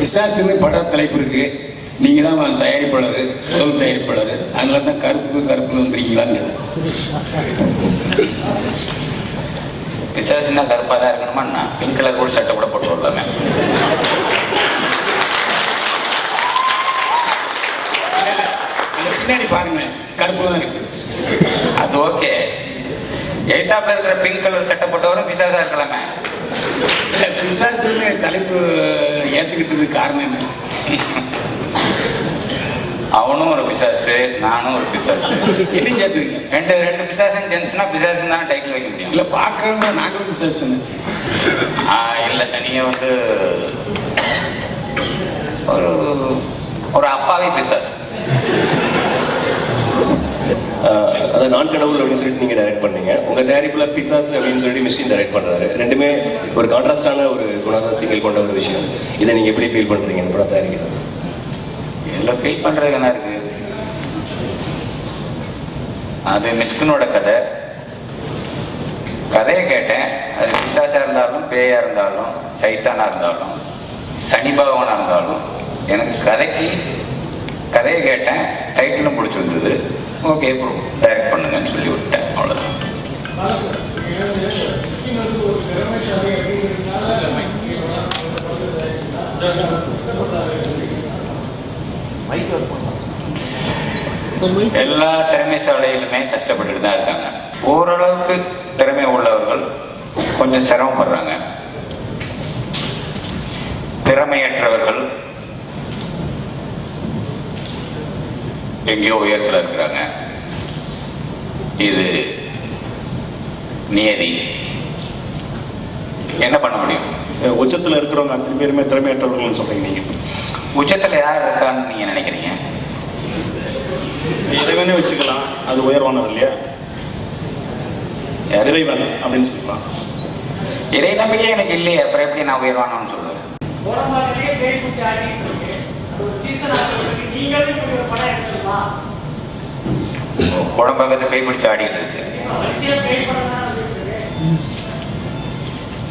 பிசாசுன்னு பட தலைப்பு இருக்கு. நீங்க தான் தயாரிப்பாளர் முதல் தயாரிப்பாளர். அதனால தான் கருப்பு கருப்புன்னு வந்துருக்கீங்களான்னு பிசாசுன்னா கருப்பாக தான் இருக்கணுமா பிங்க் கலர் கூட சட்டை கூட போட்டு வரலாமே. பின்னாடி பாருங்க கருப்புல தான் இருக்கு. அது ஓகே. எய்தாப்புல இருக்கிற பிங்க் கலர் சட்டை போட்டவரும் பிசாசா இருக்கலாமே. இல்ல பிசாசுன்னு தலைப்பு ஏத்துக்கிட்டதுக்கு காரணம் என்ன? அவனும் ஒரு பிசாசு நானும் ஒரு பிசாசு. என்ன சேர்த்துக்கீங்க. ரெண்டு ரெண்டு பிசாசும் சேர்ந்துச்சுன்னா பிசாசுன்னு தானே டைட்டில் வைக்க முடியும். இல்ல பாக்குறவங்க நாங்களும் பிசாசுன்னு. ஆ, இல்லை நீங்கள் வந்து ஒரு ஒரு அப்பாவி பிசாசு. ஆஹ் அதாவது நான் கடவுள் அப்படின்னு சொல்லிட்டு நீங்க டைரக்ட் பண்ணீங்க. உங்க தயாரிப்புல பிசாஸ் அப்படின்னு சொல்லிட்டு மிஸ்கின் டைரக்ட் பண்றாரு. ரெண்டுமே ஒரு கான்ட்ராஸ்டான ஒரு குணாதிசயங்கள் கொண்ட ஒரு விஷயம். இதை நீங்க எப்படி ஃபீல் பண்றீங்க இந்த படம் தயாரிக்கிறது எல்லாம் ஃபீல் பண்ணுறது என்ன இருக்கு? அது மிஸ்கினோட கதை. கதையை கேட்டேன். அது பிசாசா இருந்தாலும் பேயா இருந்தாலும் சைத்தானா இருந்தாலும் சனி பகவானா இருந்தாலும் எனக்கு கதைக்கு கதையை கேட்டேன். டைட்டிலும் பிடிச்சிருந்தது. ஓகே ப்ரோ டைரக்ட் பண்ணுங்கன்னு சொல்லி விட்டேன். அவ்வளோதான் எல்லா திறமைசாலையிலுமே கஷ்டப்பட்டுட்டு தான் இருக்காங்க. ஓரளவுக்கு திறமை உள்ளவர்கள் கொஞ்சம் சிரமப்படுறாங்க. திறமையற்றவர்கள் எங்கேயோ உயரத்தில் இருக்கிறாங்க. இது நியதி. என்ன பண்ண முடியும்? உச்சத்தில் இருக்கிறவங்க அத்தனை பேருமே திறமையற்றவர்கள்னு சொல்றீங்க நீங்க. உச்சத்தில் யார் இருக்கான்னு நீங்க நினைக்கிறீங்க? இறைவனே வச்சுக்கலாம். அது உயர்வானவர் இல்லையா? இறைவன் அப்படின்னு சொல்லலாம் இறை நம்பிக்கை எனக்கு இல்லையே. அப்புறம் எப்படி நான் உயர்வானு சொல்லுவேன்? குழம்பகத்தை கை பிடிச்சு ஆடிட்டு இருக்கு.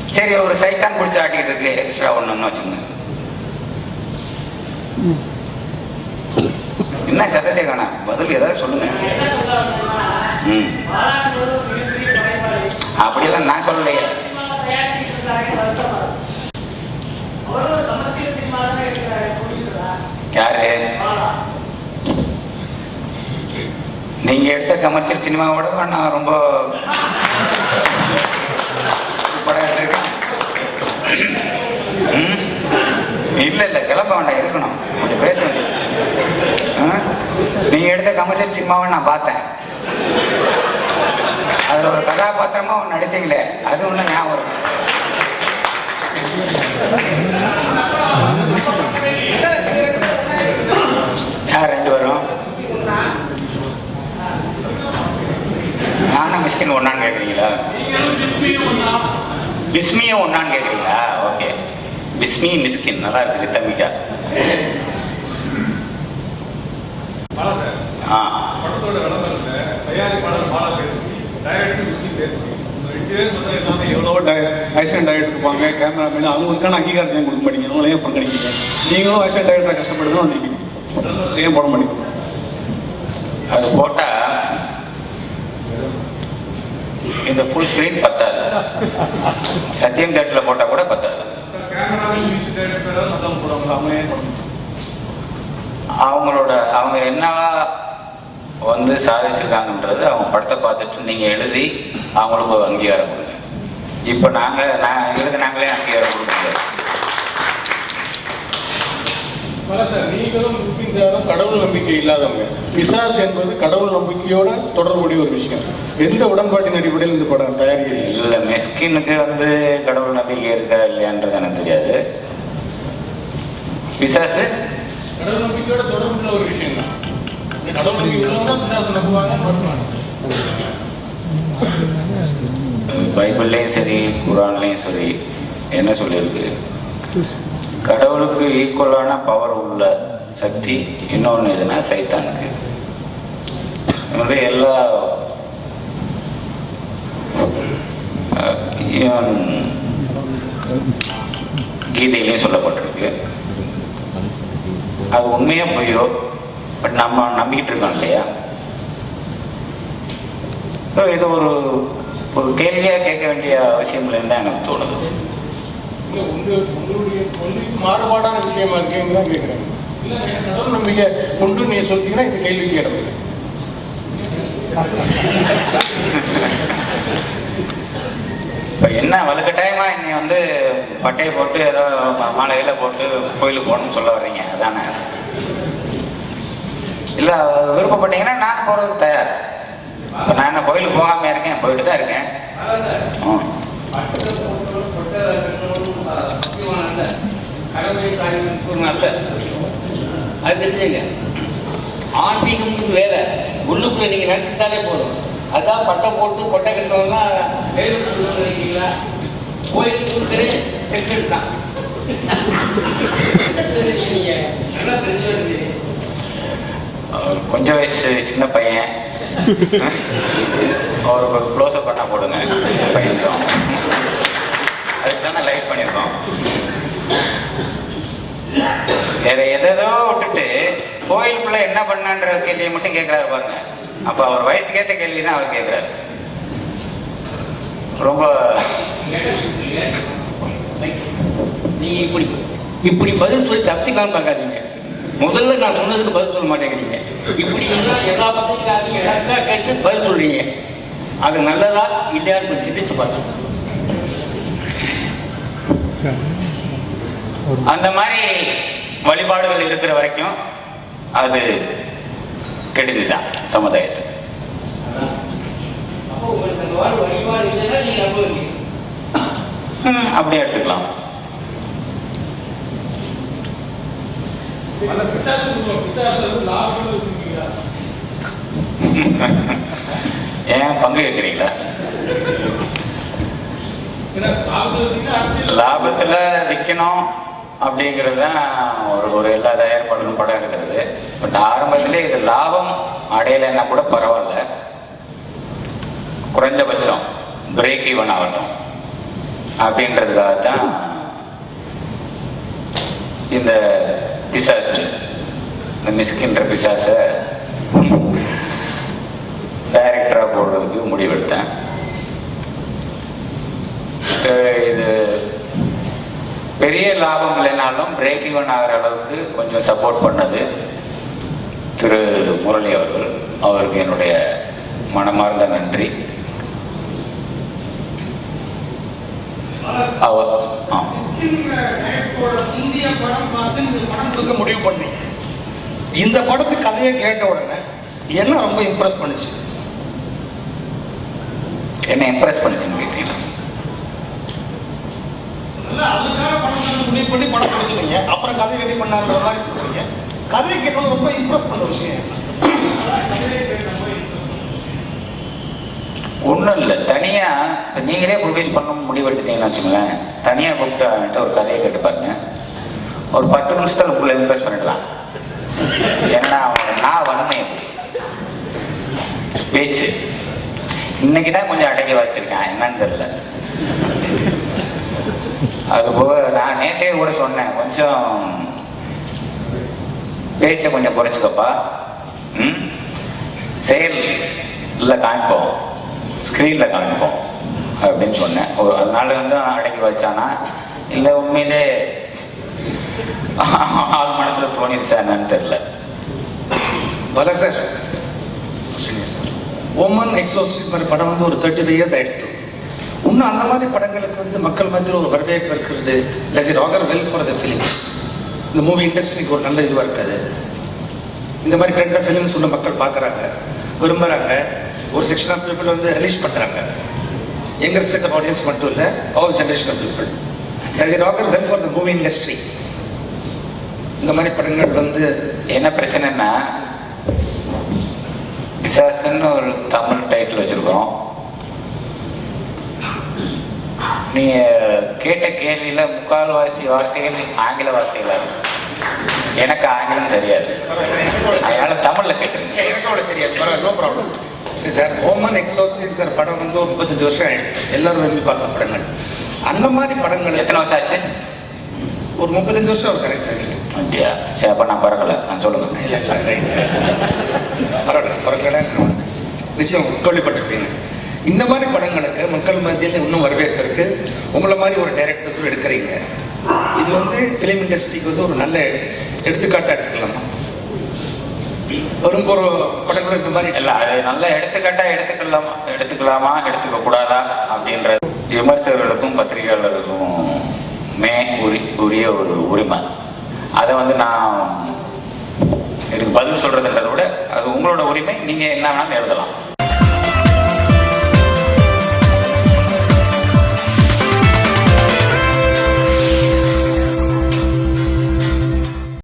சரி ஒரு சைத்தான் பிடிச்சி ஆட்டிட்டு இருக்கு. எக்ஸ்ட்ரா ஒண்ணுன்னு வச்சுங்க என்ன சத்தத்தை காணா? பதில் ஏதாவது சொல்லுங்க. ம். அப்படியெல்லாம் நான் சொல்லலையே சினிமாவை தயாரிச்சுட்டு இருக்காரு, வருத்தமா இருக்கு. அவரும் ஒரு commercial சினிமா தானே எடுக்கிறாரு, producer ஆ? யாரு பாலா. நீங்க எடுத்த கமர்ஷியல் சினிமாவோட நான் ரொம்ப படம் எடுத்திருக்கேன். ம்? இல்ல இல்ல கிளம்ப வேண்டாம் இருக்கணும். கொஞ்சம் பேசணும் ஆ? நீங்க எடுத்த கமர்ஷியல் சினிமாவை நான் பார்த்தேன். அதுல ஒரு கதாபாத்திரமா ஒன்று நடிச்சீங்களே அது ஒண்ணு ஞாபகம் யார் ரெண்டு பேரும் நானும் மிஸ்கின் ஒன்னான்னு கேட்குறீங்களா பிஸ்மியும் ஒன்னான்னு கேட்குறீங்களா ஓகே. பிஸ்மி மிஸ்கின். நல்லா இருக்கு ரித்தமிக்கா ஆ. ஐசன் டைரக்டர் இருப்பாங்க கேமராமேன் அவங்களுக்கான அங்கீகாரத்தை ஏன் கொடுக்க மாட்டீங்க? அவங்கள ஏன் பங்களிக்கீங்க நீங்களும் ஐசன் டைரக்டர் கஷ்டப்பட்டு தான் வந்திருக்கீங்க ஏன் போட மாட்டீங்க. அது போட்டா இந்த ஃபுல் ஸ்க்ரீன் பத்தாது. சத்தியம் தேட்டரில் போட்டால் கூட பத்தாது. அவங்களோட அவங்க என்னவா வந்து சாதிச்சிருக்காங்கன்றது அவங்க படத்தை பார்த்துட்டு நீங்கள் எழுதி அவங்களுக்கு அங்கீகாரம் கொடுங்க. இப்போ நாங்கள் நான் எங்களுக்கு நாங்களே அங்கீகாரம் கொடுக்க முடியாது. சார் நீங்களும் முஸ்லிம் சாரும் கடவுள் நம்பிக்கை இல்லாதவங்க. பிசாஸ் என்பது கடவுள் நம்பிக்கையோட தொடர்புடைய ஒரு விஷயம். எந்த உடன்பாட்டின் அடிப்படையில் இந்த படம் தயாரிக்கிறீங்க இல்லை மெஸ்கினுக்கு வந்து கடவுள் நம்பிக்கை இருக்கா இல்லையான்றது எனக்கு தெரியாது. பிசாசு? கடவுள் நம்பிக்கையோட தொடர்புள்ள ஒரு விஷயம் தான். கடவுள் நம்பிக்கை உள்ளவங்க பிசாசை நம்புவாங்க பைபிள்லேயும் சரி குரான்லேயும் சரி என்ன சொல்லியிருக்கு? கடவுளுக்கு ஈக்குவலான பவர் உள்ள சக்தி இன்னொன்று எதுனா சைத்தானுக்கு. வந்து எல்லா கீதையிலையும் சொல்லப்பட்டிருக்கு. அது உண்மையா பொய்யோ? பட் நம்ம நம்பிக்கிட்டு இருக்கோம் இல்லையா? இது ஒரு ஒரு கேள்வியாக கேட்க வேண்டிய அவசியம் இல்லைன்னு தான் எனக்கு தோணுது. இல்ல, உங்க உங்களுடைய கொள்கைக்கு மாறுபாடான விஷயமா இருக்கேன்னு தான் கேட்குறேன் இல்லை எனக்கு கடவுள் நம்பிக்கை உண்டு நீ சொல்லிட்டீங்கன்னா இந்த கேள்விக்கு இடம். இப்போ என்ன வலுக்கட்டாயமாக இன்னை வந்து பட்டையை போட்டு ஏதோ மாலையில போட்டு கோயிலுக்கு போகணும்னு சொல்ல வர்றீங்க? அதானே? இல்லை விருப்பப்பட்டீங்கன்னா நான் போகிறதுக்கு தயார். நான் என்ன கோயிலுக்கு போகாமல் இருக்கேன் போயிட்டு தான் இருக்கேன் ம் அது தெரிஞ்சுங்க. ஆன்மீகம்ன்றது வேற. உள்ளுக்குள்ள நீங்க நினைச்சுட்டாலே போதும். அதான் பட்டம் போட்டு கொட்டை கட்டணும்னா நினைக்கிறீங்களா கோயிலுக்கு கொடுக்குறே செக்ஸ் தான் அவர் கொஞ்சம் வயசு சின்ன பையன். அவருக்கு க்ளோஸ்அப் பண்ணா போடுங்க. சின்ன அதுக்கு தானே லைட் பண்ணியிருக்கோம் வேற எதேதோ விட்டுட்டு கோயிலுக்குள்ள என்ன பண்ணான்ற கேள்வியை மட்டும் கேட்கிறாரு பாருங்க. அப்ப அவர் வயசுக்கேத்த கேள்வி தான் அவர் கேட்கிறாரு ரொம்ப நீங்க இப்படி இப்படி பதில் சொல்லி தப்பிக்கலாம் பார்க்காதீங்க. முதல்ல நான் சொன்னதுக்கு பதில் சொல்ல மாட்டேங்கிறீங்க. இப்படி எல்லா பத்திரிக்காரங்க எல்லாருக்கா கேட்டு பதில் சொல்றீங்க. அது நல்லதா இல்லையான்னு சிந்திச்சு பார்த்தேன் அந்த மாதிரி வழிபாடுகள் இருக்கிற வரைக்கும் அது கெடுதி தான் சமுதாயத்துக்கு அப்படியே எடுத்துக்கலாம். ஏன் பங்கு கேட்குறீங்களா? லாபத்தில் விற்கணும் அப்படிங்கிறது தான் ஒரு ஒரு எல்லா தயாரிப்பாளரும் படம் எடுக்கிறது. பட் ஆரம்பத்திலே இது லாபம் அடையலைன்னா கூட பரவாயில்ல. குறைந்தபட்சம் பிரேக் ஈவன் ஆகட்டும். அப்படின்றதுக்காக தான் இந்த பிசாசு இந்த மிஸ்கின்ற பிசாசை டைரக்டராக போடுறதுக்கு முடிவெடுத்தேன். இது பெரிய லாபம் இல்லைனாலும் பிரேக் ஈவன் ஆகிற அளவுக்கு கொஞ்சம் சப்போர்ட் பண்ணது திரு முரளி அவர்கள். அவருக்கு என்னுடைய மனமார்ந்த நன்றி. அவர் முடிவு பண்ணீங்க இந்த படத்து கதையை கேட்ட உடனே என்ன ரொம்ப இம்ப்ரெஸ் பண்ணுச்சு? என்ன இம்ப்ரெஸ் பண்ணுச்சுன்னு கேட்டீங்களா நல்லா அதுக்காக படம் பண்ண முடிவு பண்ணி படம் கொடுத்துட்டீங்க அப்புறம் கதை ரெடி பண்ணாங்கிற மாதிரி சொல்றீங்க. கதை கேட்டவங்க ரொம்ப இம்ப்ரெஸ் பண்ண விஷயம் ஒன்றும் இல்லை. தனியாக இப்போ நீங்களே ப்ரொடியூஸ் பண்ண முடிவெடுத்தீங்கன்னு வச்சுங்களேன் தனியாக கூப்பிட்டு அவன்கிட்ட ஒரு கதையை கேட்டு பாருங்க. ஒரு பத்து நிமிஷத்தில் உங்களை இம்ப்ரெஸ் பண்ணிடலாம். ஏன்னா நான் வன்மை பேச்சு. இன்னைக்கு தான் கொஞ்சம் அடக்கி வச்சிருக்கேன் என்னன்னு தெரியல. அது போக நான் நேற்றே கூட சொன்னேன் கொஞ்சம் பேச்சை கொஞ்சம் குறைச்சிக்கப்பா. ம்? செயலில் இல்லை காமிப்போம். ஸ்க்ரீனில் காமிப்போம் அப்படின்னு சொன்னேன். ஒரு அதனால வந்து அடக்கி வச்சானா இல்லை உண்மையிலே ஆள் மனசில் தோணிருச்சா என்னன்னு தெரியல. பல சார். சார் எக்ஸோசிட் மாதிரி படம் வந்து ஒரு தேர்ட்டி ஃபைவ் இயர்ஸ் ஆயிடுச்சு. இன்னும் அந்த மாதிரி படங்களுக்கு வந்து மக்கள் மத்தியில் ஒரு வரவேற்பு இருக்கிறது. Does it augur well for the films இந்த மூவி இண்டஸ்ட்ரிக்கு ஒரு நல்ல இதுவாக இருக்காது. இந்த மாதிரி ட்ரெண்டாக ஃபிலிம்ஸ் உள்ள மக்கள் பார்க்குறாங்க விரும்புகிறாங்க ஒரு செக்ஷன் ஆஃப் பீப்புள் வந்து ரிலீஸ் பண்ணுறாங்க யங்கர் செட் ஆஃப் ஆடியன்ஸ் மட்டும் இல்லை all generation of people does it augur well for the movie industry இந்த மாதிரி படங்கள் வந்து என்ன பிரச்சனைன்னா பிசாசுன்னு ஒரு தமிழ் டைட்டில் வச்சுருக்கிறோம். நீங்க கேட்ட கேள்வியில முக்கால்வாசி வார்த்தைகள் ஆங்கில வார்த்தைகளா இருக்கு. எனக்கு ஆங்கிலம் தெரியாது. அதனால தமிழ்ல கேட்டுருங்க. எனக்கு தெரியாது. நோ ப்ராப்ளம் சார் ஓமன் எக்ஸோசிங்கிற படம் வந்து ஒரு முப்பத்தஞ்சு வருஷம் ஆயிடுச்சு. எல்லாரும் விரும்பி பார்த்த படங்கள். அந்த மாதிரி படங்கள் எத்தனை வருஷம் ஆச்சு? ஒரு முப்பத்தஞ்சு வருஷம் ஒரு கரெக்ட் அப்படியா? சரி அப்போ நான் பறக்கலை. நான் சொல்லுங்கள் இல்ல. பரவாயில்ல உனக்கு நிச்சயம் கேள்விப்பட்டிருப்பீங்க. இந்த மாதிரி படங்களுக்கு மக்கள் மத்தியில் இன்னும் வரவேற்பு இருக்கு. உங்களை மாதிரி ஒரு டைரக்டர்ஸும் எடுக்கிறீங்க. இது வந்து ஃபிலிம் இண்டஸ்ட்ரிக்கு வந்து ஒரு நல்ல எடுத்துக்காட்டாக எடுத்துக்கலாமா? வரும் ஒரு படங்களும் இந்த மாதிரி இல்லை அது நல்ல எடுத்துக்காட்டாக எடுத்துக்கலாமா? எடுத்துக்கலாமா? எடுத்துக்க கூடாதா அப்படின்ற விமர்சகர்களுக்கும் பத்திரிகையாளர்களுக்கும் மே உரி உரிய ஒரு உரிமை. அதை வந்து நான் இதுக்கு பதில் சொல்றதுன்றதை விட அது உங்களோட உரிமை. நீங்கள் என்ன வேணாலும் எழுதலாம்.